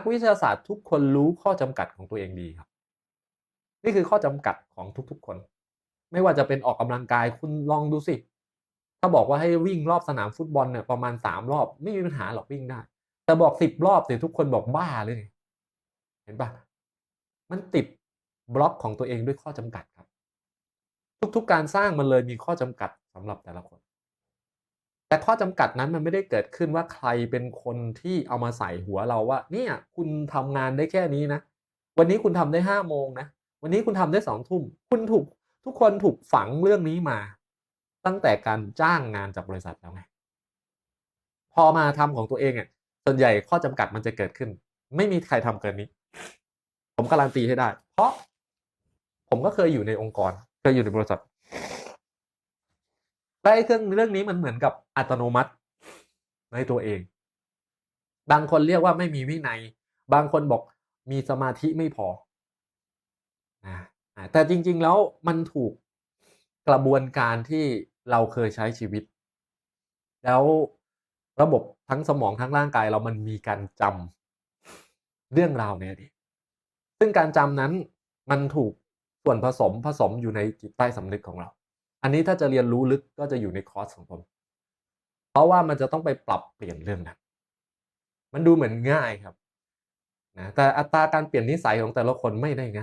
กวิทยาศาสตร์ทุกคนรู้ข้อจำกัดของตัวเองดีครับ นี่คือข้อจำกัดของทุกๆคน ไม่ว่าจะเป็นออกกำลังกายคุณลองดูสิ ถ้าบอกว่าให้วิ่งรอบสนามฟุตบอลเนี่ยประมาณสามรอบ ไม่มีปัญหาหรอกวิ่งได้ แต่บอกสิบรอบเนี่ยทุกคนบอกบ้าเลย เห็นปะมันติดบล็อกของตัวเองด้วยข้อจำกัดครับ ทุกๆ การสร้างมันเลยมีข้อจำกัดสำหรับแต่ละคน แต่ข้อจำกัดนั้นมันไม่ได้เกิดขึ้นว่าใครเป็นคนที่เอามาใส่หัวเราว่า เนี่ยคุณทำงานได้แค่นี้นะ วันนี้คุณทำได้ห้าโมงนะ วันนี้คุณทำได้สองทุ่ม คุณถูกทุกคนถูกฝังเรื่องนี้มา ตั้งแต่การจ้างงานจากบริษัทแล้วไง พอมาทำของตัวเองอะส่วนใหญ่ข้อจำกัดมันจะเกิดขึ้น ไม่มีใครทำเกินนี้ ผมการันตีให้ได้ เพราะผมก็เคยอยู่ในองค์กรเคยอยู่ในบริษัท และไอ้เครื่องเรื่องนี้มันเหมือนกับอัตโนมัติในตัวเอง บางคนเรียกว่าไม่มีวินัย บางคนบอกมีสมาธิไม่พอนะแต่จริง ๆ แล้วมันถูกกระบวนการที่เราเคยใช้ชีวิต แล้วระบบทั้งสมองทั้งร่างกายเรามันมีการจำเรื่องราวในอดีตซึ่งการจำนั้นมันถูกส่วนผสมผสมอยู่ในจิตใต้สำนึกของเรา อันนี้ถ้าจะเรียนรู้ลึกก็จะอยู่ในคอร์สของผม เพราะว่ามันจะต้องไปปรับเปลี่ยนเรื่องนั้น มันดูเหมือนง่ายครับนะแต่อัตราการเปลี่ยนนิสัยของแต่ละคนไม่ได้ง่าย